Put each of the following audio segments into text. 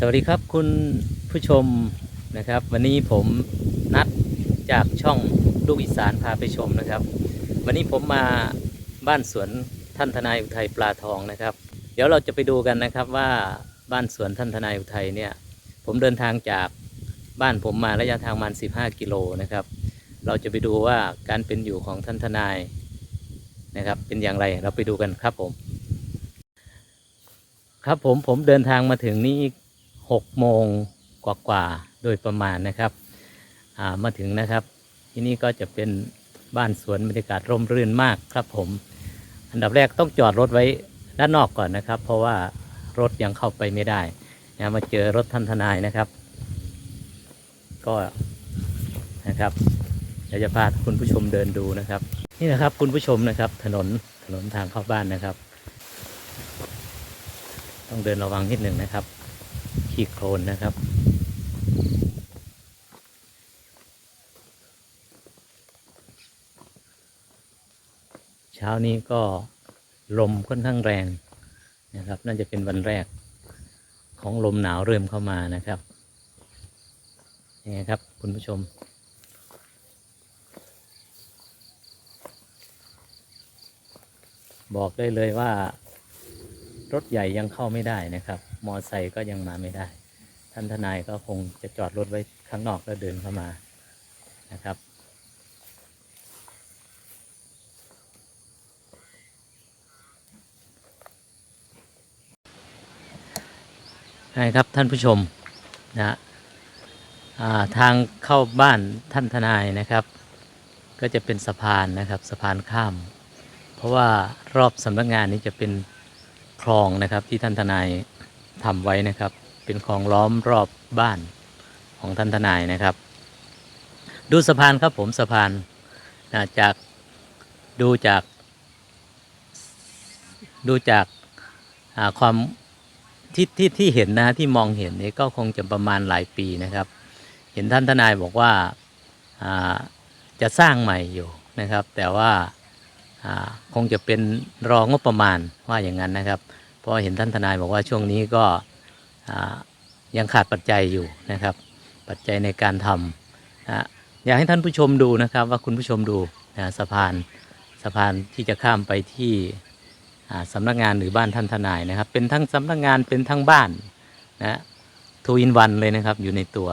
สวัสดีครับคุณผู้ชมนะครับ วันนี้ผมนัดจากช่องลูกอีสานพาไปชมนะครับ วันนี้ผมมาบ้านสวนท่านทนายอุทัยปลาทองนะครับ เดี๋ยวเราจะไปดูกันนะครับว่าบ้านสวนท่านทนายอุทัยเนี่ย ผมเดินทางจากบ้านผมมาระยะทางประมาณ15 กิโลนะครับ เราจะไปดูว่าการเป็นอยู่ของท่านทนายนะครับ เป็นอย่างไรเราไปดูกันครับผม ครับผมผมเดินทางมาถึงนี่ หกโมงกว่าๆโดยประมาณนะครับามาถึงนะครับ ที่นี่ก็จะเป็นบ้านสวนบรรยากาศร่มรื่นมากครับผม อันดับแรกต้องจอดรถไว้ด้านนอกก่อนนะครับ เพราะว่ารถยังเข้าไปไม่ได้นะมาเจอรถท่านทนายนะครับ ก็นะครับเดี๋ยวจะพาคุณผู้ชมเดินดูนะครับ นี่นะครับคุณผู้ชมนะครับ ถนนถนนทางเข้าบ้านนะครับ ต้องเดินระวังนิดหนึ่งนะครับ ขี้โคลนนะครับ เช้านี้ก็ลมค่อนข้างแรงนะครับ น่าจะเป็นวันแรกของลมหนาวเริ่มเข้ามานะครับยังไงครับคุณผู้ชมบอกได้เลยว่า รถใหญ่ยังเข้าไม่ได้นะครับ มอไซค์ก็ยังมาไม่ได้ ท่านทนายก็คงจะจอดรถไว้ข้างนอกแล้วเดินเข้ามานะครับใช่ครับท่านผู้ชมนะาทางเข้าบ้านท่านทนายนะครับ ก็จะเป็นสะพานนะครับสะพานข้าม เพราะว่ารอบสำนักงานนี้จะเป็น คลองนะครับที่ท่านทนายทำไว้นะครับ เป็นคลองล้อมรอบบ้านของท่านทนายนะครับ ดูสะพานครับผมสะพานนะจากดูจาก ดูจากาความที่ที่ที่เห็นนะที่มองเห็นนี่ก็คงจะประมาณหลายปีนะครับ เห็นท่านทนายบอกว่าาจะสร้างใหม่อยู่นะครับ แต่ว่า คงจะเป็นรองบประมาณว่าอย่างนั้นนะครับ เพราะเห็นท่านทนายบอกว่าช่วงนี้ก็ยังขาดปัจจัยอยู่นะครับ ปัจจัยในการทำนะอยากให้ท่านผู้ชมดูนะครับว่าคุณผู้ชมดูนะสะพานสะพานที่จะข้ามไปที่สำนักงานหรือบ้านท่านทนายนะครับ เป็นทั้งสำนักงานเป็นทั้งบ้านนะทูอินวันเลยนะครับอยู่ในตัว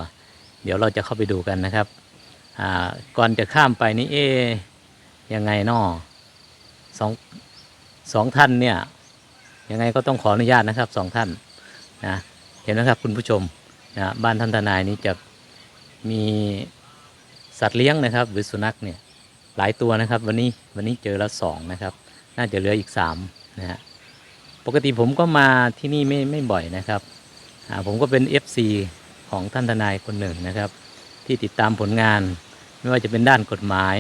เดี๋ยวเราจะเข้าไปดูกันนะครับก่อนจะข้ามไปนี่เอ๊ยังไงนอ สองสองท่านเนี่ยยังไงก็ต้องขออนุญาตนะครับสองท่านนะเห็นไหมครับคุณผู้ชมนะบ้านท่านทนายนี้จะมีสัตว์เลี้ยงนะครับ หรือสุนัขเนี่ยหลายตัวนะครับ วันนี้วันนี้เจอแล้วสองนะครับ น่าจะเหลืออีกสามนะฮะปกติผมก็มาที่นี่ไม่ไม่บ่อยนะครับผมก็เป็น FC ของท่านทนายคนหนึ่งนะครับ ที่ติดตามผลงาน ไม่ว่าจะเป็นด้านกฎหมาย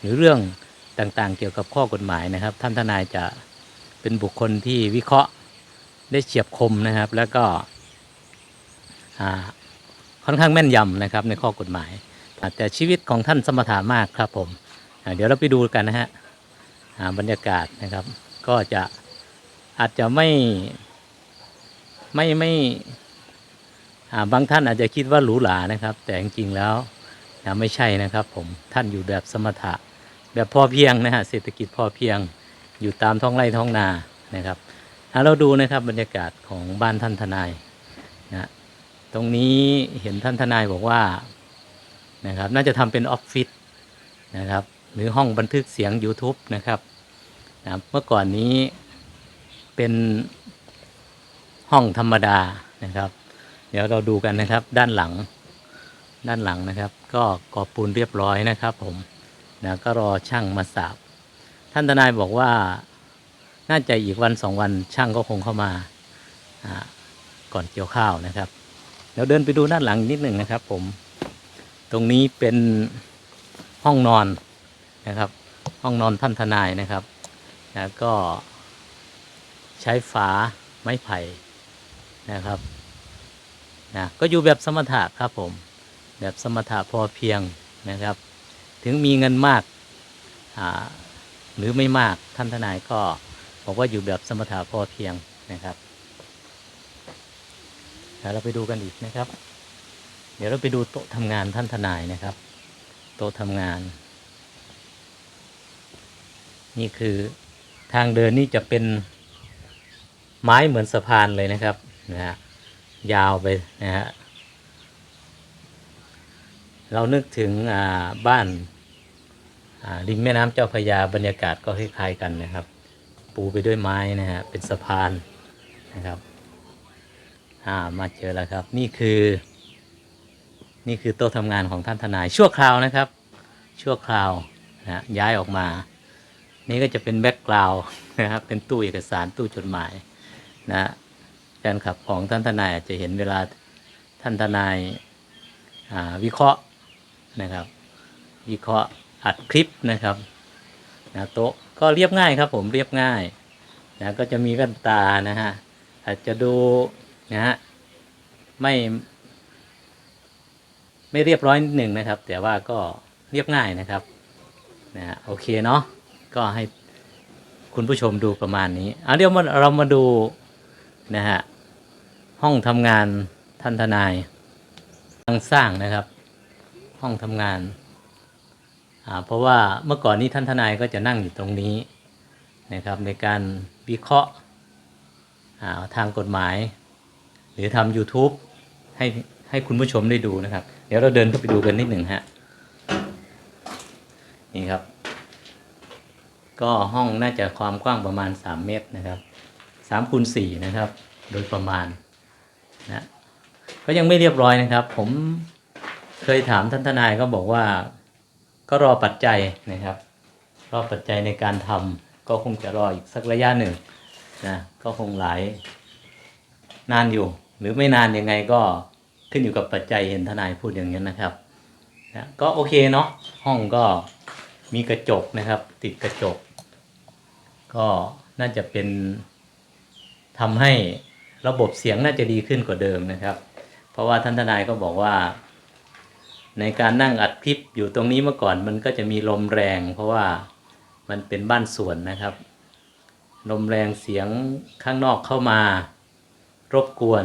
หรือเรื่อง ต่างๆ เกี่ยวกับข้อกฎหมายนะครับ ท่านทนายจะเป็นบุคคลที่วิเคราะห์ได้เฉียบคมนะครับ แล้วก็ค่อนข้างแม่นยำนะครับในข้อกฎหมายอาแต่ชีวิตของท่านสมถามากครับผมเดี๋ยวเราไปดูกันนะฮะบรรยากาศนะครับ ก็จะอาจจะไม่ไม่ไม่บางท่านอาจจะคิดว่าหรูหรานะครับ แต่จริงๆแล้วไม่ใช่นะครับผมท่านอยู่แบบสมถะ แบบพอเพียงนะฮะเศรษฐกิจพอเพียงอยู่ตามท้องไร่ท้องนานะครับอะเราดูนะครับบรรยากาศของบ้านท่านทนายนะตรงนี้เห็นท่านทนายบอกว่านะครับน่าจะทำเป็นออฟฟิศนะครับหรือห้องบันทึกเสียง YouTube นะครับนะเมื่อก่อนนี้เป็นห้องธรรมดานะครับ เดี๋ยวเราดูกันนะครับด้านหลังด้านหลังนะครับ ก็ก่อปูนเรียบร้อยนะครับผม นะก็รอช่างมาสาบ ท่านทนายบอกว่าน่าจะอีกวันสองวันช่างก็คงเข้ามาก่อนเกี่ยวข้าวนะครับเดี๋ยวเดินไปดูด้านหลังนิดหนึ่งนะครับ ผม ตรงนี้เป็นห้องนอนนะครับ ห้องนอนท่านทนายนะครับแล้วก็ใช้ฝาไม้ไผ่นะครับนะก็อยู่แบบสมถะครับผม แบบสมถะพอเพียงนะครับ ถึงมีเงินมากหรือไม่มากท่านทนายก็บอกว่าอยู่แบบสมถะพอเพียงนะครับเราไปดูกันอีกนะครับ เดี๋ยวเราไปดูโต๊ะทำงานท่านทนายนะครับ โต๊ะทำงาน นี่คือทางเดินนี่จะเป็นไม้เหมือนสะพานเลยนะครับนะฮะยาวไปนะฮะ เรานึกถึงบ้านริมแม่น้ำเจ้าพระยาบรรยากาศก็คล้ายๆกันนะครับ ปูไปด้วยไม้นะฮะเป็นสะพานนะครับามาเจอแล้วครับ นี่คือ นี่คือโต๊ะทำงานของท่านทนายชั่วคราวนะครับ ชั่วคราวนะฮะย้ายออกมา นี่ก็จะเป็นแบ็กกราวน์นะครับเป็นตู้เอกสารตู้จดหมายนะฮะแฟนคลับของท่านทนายอาจจะเห็นเวลาท่านทนายาวิเคราะห์ นะครับ วิเคราะห์อัดคลิปนะครับนะโต๊ะก็เรียบง่ายครับ ผมเรียบง่ายนะก็จะมีแว่นตานะฮะอาจจะดูนะฮะไม่ไม่เรียบร้อยนิดหนึ่งนะครับ แต่ว่าก็เรียบง่ายนะครับนะฮะโอเคเนาะก็ให้คุณผู้ชมดูประมาณนี้เอาเดี๋ยวมาเรามาดูนะฮะห้องทำงานท่านทนายกำลังสร้างนะครับ ห้องทำงาน เพราะว่าเมื่อก่อนนี้ท่านทนายก็จะนั่งอยู่ตรงนี้นะครับในการวิเคราะห์ทางกฎหมาย หรือทำ YouTube ให้ให้คุณผู้ชมได้ดูนะครับ เดี๋ยวเราเดินเข้าไปดูกันนิดหนึ่งฮะนี่ครับ ก็ห้องน่าจะความกว้างประมาณ 3 เมตรนะครับ3คูณ4นะครับ โดยประมาณนะก็ยังไม่เรียบร้อยนะครับ ผม เคยถามท่านทนายก็บอกว่า ก็รอปัจจัยนะครับ รอปัจจัยในการทำก็คงจะรออีกสักระยะหนึ่งนะก็คงหลายนานอยู่ หรือไม่นานยังไงก็ขึ้นอยู่กับปัจจัยเห็นทนายพูดอย่างนี้นนะครับนะก็โอเคเนาะห้องก็มีกระจกนะครับ ติดกระจก ก็น่าจะเป็นทำให้ระบบเสียงน่าจะดีขึ้นกว่าเดิมนะครับ เพราะว่าท่านทนายก็บอกว่า ในการนั่งอัดคลิปอยู่ตรงนี้เมื่อก่อนมันก็จะมีลมแรง เพราะว่ามันเป็นบ้านสวนนะครับ ลมแรงเสียงข้างนอกเข้ามารบกวน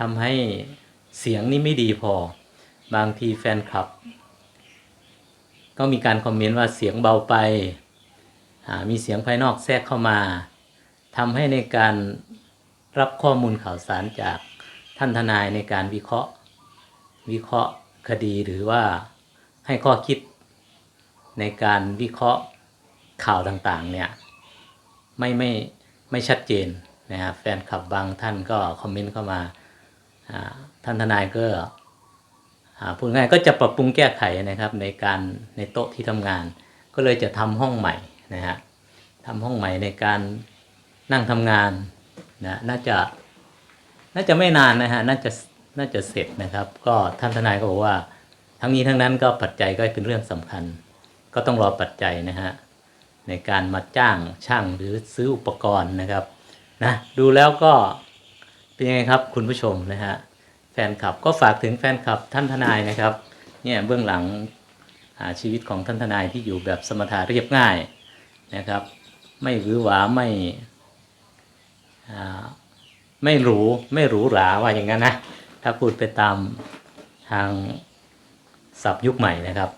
ทำให้เสียงนี่ไม่ดีพอ บางทีแฟนคลับ ก็มีการคอมเมนต์ว่าเสียงเบาไป มีเสียงภายนอกแทรกเข้ามาทำให้ในการรับข้อมูลข่าวสารจากท่านทนายในการวิเคราะห์ วิเคราะห์ คดีหรือว่าให้ข้อคิดในการวิเคราะห์ข่าวต่างๆเนี่ยไม่ไม่ไม่ชัดเจนนะครับแฟนคลับบางท่านก็คอมเมนต์เข้ามาท่านทนายก็พูดง่ายก็จะปรับปรุงแก้ไขนะครับในการในโต๊ะที่ทำงาน ก็เลยจะทำห้องใหม่นะฮะทำห้องใหม่ในการนั่งทำงานนะน่าจะน่าจะไม่นานนะฮะน่าจะ น่าจะเสร็จนะครับ ก็ท่านทนายก็บอกว่า ทั้งนี้ทั้งนั้นก็ปัจจัยก็เป็นเรื่องสำคัญ ก็ต้องรอปัจจัยนะฮะในการมาจ้างช่างหรือซื้ออุปกรณ์นะครับนะดูแล้วก็เป็นยังไงครับคุณผู้ชมนะฮะแฟนคลับก็ฝากถึงแฟนคลับท่านทนายนะครับเนี่ยเบื้องหลังอาชีวิตของท่านทนายที่อยู่แบบสมถะเรียบง่ายนะครับ ไม่หวือหวาไม่ไม่หรูไม่หรูหราว่าอย่างนั้นนะ ถ้าพูดไปตามทางศัพท์ยุคใหม่นะครับ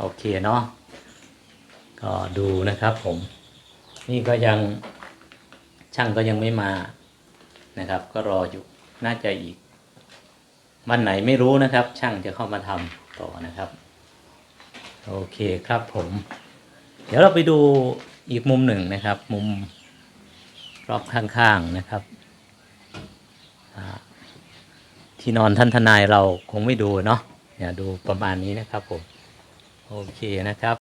โอเคเนาะก็ดูนะครับผม นี่ก็ยังช่างก็ยังไม่มานะครับ ก็รออยู่น่าจะอีก วันไหนไม่รู้นะครับ ช่างจะเข้ามาทำต่อนะครับ โอเคครับผม เดี๋ยวเราไปดูอีกมุมหนึ่งนะครับ มุมรอบข้างๆนะครับ ที่นอนท่านทนายเราคงไม่ดูเนาะเนี่ยดูประมาณนี้นะครับผม โอเคนะครับ